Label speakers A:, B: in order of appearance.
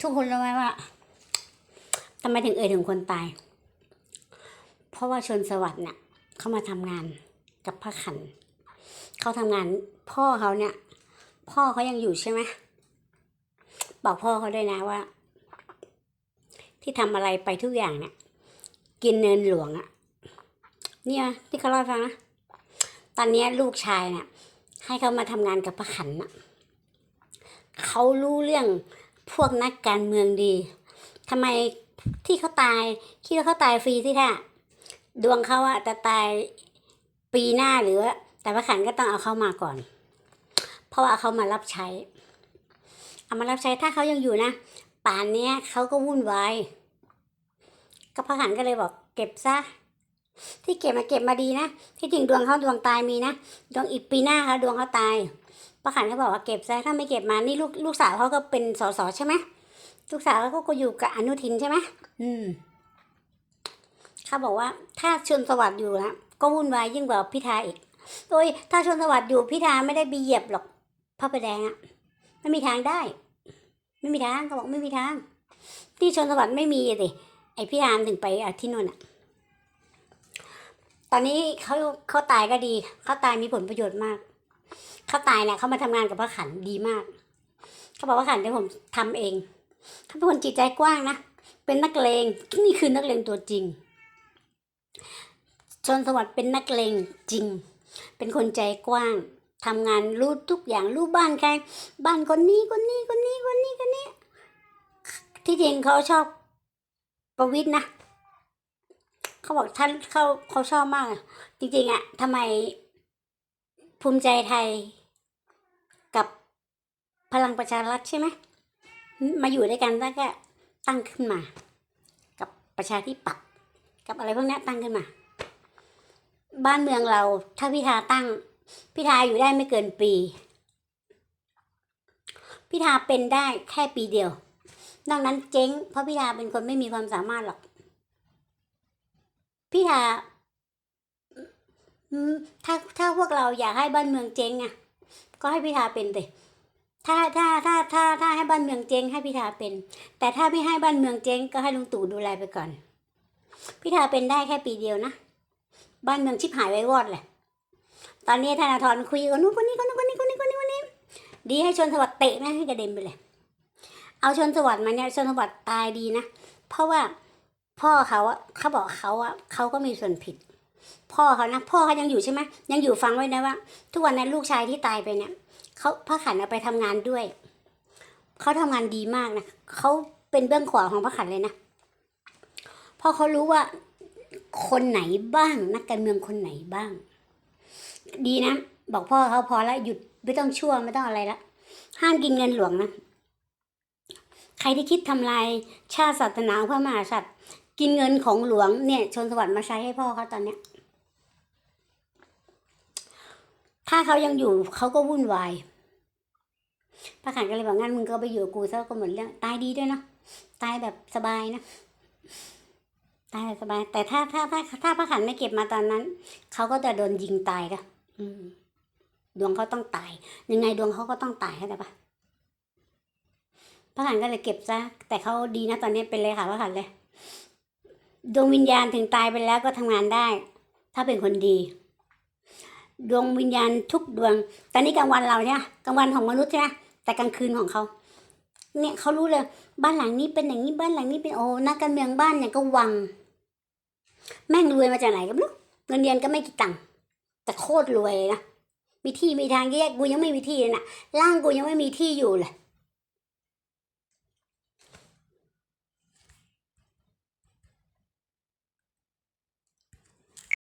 A: ทุกคนรู้ไหมว่าทำไมถึงเอ่ยถึงคนตาย เพราะว่าชนสวัสดิ์เนี่ยเขามาทำงานกับพระขัน เขาทำงานพ่อเขาเนี่ย พ่อเขายังอยู่ใช่ไหมบอกพ่อเขาด้วยนะว่า ที่ทำอะไรไปทุกอย่างเนี่ย กินเนินหลวงอะเนี่ยที่เขาเล่าฟังนะ ตอนนี้ลูกชายเนี่ยให้เขามาทำงานกับพระขันน่ะ เขารู้เรื่องพวกนักการเมืองดีทำไมที่เขาตายคิดว่าเขาตายฟรีที่ท่าดวงเขาอะจะตายปีหน้าหรือว่าแต่พระขันก็ต้องเอาเขามาก่อน เพราะว่าเอาเขามารับใช้ เอามารับใช้ถ้าเขายังอยู่นะป่านเนี้ยเขาก็วุ่นวายก็พระขันก็เลยบอก เก็บซะที่เก็บมาเก็บมาดีนะ ที่จริงดวงเขาดวงตายมีนะ ดวงอีกปีหน้าเขาดวงเขาตาย ป้าขันเขาบอกว่าเก็บซะถ้าไม่เก็บมานี่ลูกลูกสาวเขาก็เป็นสสใช่ไหมลูกสาวเขาก็อยู่กับอนุทินใช่ไหมอืมเขาบอกว่าถ้าชนสวัสดิ์อยู่นะก็วุ่นวายยิ่งกว่าพิธาอีกโดยถ้าชนสวัสดิ์อยู่พิธาไม่ได้ไปเหยียบหรอกพระประแดงอะไม่มีทางได้ ไม่มีทางเขาบอกไม่มีทาง ที่ชนสวัสดิ์ไม่มีสิไอพิธามถึงไปอะที่นู่นอะตอนนี้เขาเขาตายก็ดี เขาตายมีผลประโยชน์มาก เขาตายเนี่ยเขามาทำงานกับพระขันดีมาก เขาบอกว่าขันที่ผมทำเอง เขาเป็นคนจิตใจกว้างนะ เป็นนักเลงนี่คือนักเลงตัวจริง ชนสวัสดิ์เป็นนักเลงจริง เป็นคนใจกว้างทำงานรู้ทุกอย่างรู้บ้านใคร บ้านคนนี้คนนี้คนนี้คนนี้คนนี้ ที่จริงเขาชอบประวิทย์นะ เขาบอกท่านเขาเขาชอบมาก จริงๆอะทำไม ภูมิใจไทย กับพลังประชารัฐใช่ไหมมาอยู่ด้วยกันแล้วก็ตั้งขึ้นมา กับประชาธิปัตย์กับอะไรพวกนี้ตั้งขึ้นมา บ้านเมืองเราถ้าพิธาตั้งพิธาอยู่ได้ไม่เกินปีพิธาเป็นได้แค่ปีเดียวนอกนั้นเจ๊งเพราะพิธาเป็นคนไม่มีความสามารถหรอกพิธา ถ้าถ้าพวกเราอยากให้บ้านเมืองเจ๊งอะก็ให้พิธาเป็นเลยถ้าถ้าถ้าถ้าถ้าให้บ้านเมืองเจ๊งให้พิธาเป็น แต่ถ้าไม่ให้บ้านเมืองเจ๊งก็ให้ลุงตู่ดูแลไปก่อน พิธาเป็นได้แค่ปีเดียวนะ บ้านเมืองชิบหายไว้วอดเลยตอนนี้ธนาธรคุยกับนู้นคนนี้คนนู้นคนนี้คนนี้คนนี้คนนี้ ดีให้ชนสวัสดิ์เตะแม่ให้กระเด็นไปเลย เอาชนสวัสดิ์มาเนี่ยชนสวัสดิ์ตายดีนะ เพราะว่าพ่อเขาอะเขาบอกเขาอะเขาก็มีส่วนผิด พ่อเขานะพ่อเขายังอยู่ใช่ไหมยังอยู่ฟังไว้นะว่า ทุกวันนั้นลูกชายที่ตายไปเนี่ยเขาพระขันเอาไปทำงานด้วยเขาทำงานดีมากนะเขาเป็นเบื้องขวาของพระขันเลยนะพราะเขารู้ว่าคนไหนบ้าง นักการเมืองคนไหนบ้าง ดีนะ บอกพ่อเขาพอแล้วหยุดไม่ต้องชั่วไม่ต้องอะไรละห้ามกินเงินหลวงนะ ใครที่คิดทำลายชาติศาสนาพระมหากษัตริย์ กินเงินของหลวงเนี่ย ชนสวัสดิ์มาใช้ให้พ่อเขาตอนเนี้ย ถ้าเขายังอยู่เขาก็วุ่นวายพระขันก็เลยบอกงั้นมึงก็ไปอยู่กูซะก็หมดเรื่องตายดีด้วยเนาะตายแบบสบายนะตายแบบสบาย แต่ถ้าถ้าถ้าถ้าพระขันไม่เก็บมาตอนนั้นเขาก็จะโดนยิงตายค่ะดวงเขาต้องตาย ยังไงดวงเขาก็ต้องตายเข้าใจปะพระขันก็เลยเก็บซะแต่เขาดีนะตอนนี้เป็นเลยค่ะพระขันเลย ดวงวิญญาณถึงตายไปแล้วก็ทำงานได้ ถ้าเป็นคนดี ดวงวิญญาณทุกดวง ตอนนี้กลางวันเราเนี่ยกลางวันของมนุษย์ใช่ไหมแต่กลางคืนของเขา เนี่ยเขารู้เลย บ้านหลังนี้เป็นอย่างนี้บ้านหลังนี้เป็นโอ้นักการเมืองบ้านเนี่ยก็วัง แม่งรวยมาจากไหนก็ไม่รู้เงินเดือนก็ไม่กี่ตังค์แต่โคตรรวยเลยนะมีที่มีทางแยกกูยังไม่มีที่เลยนะร่างกูยังไม่มีที่อยู่เลย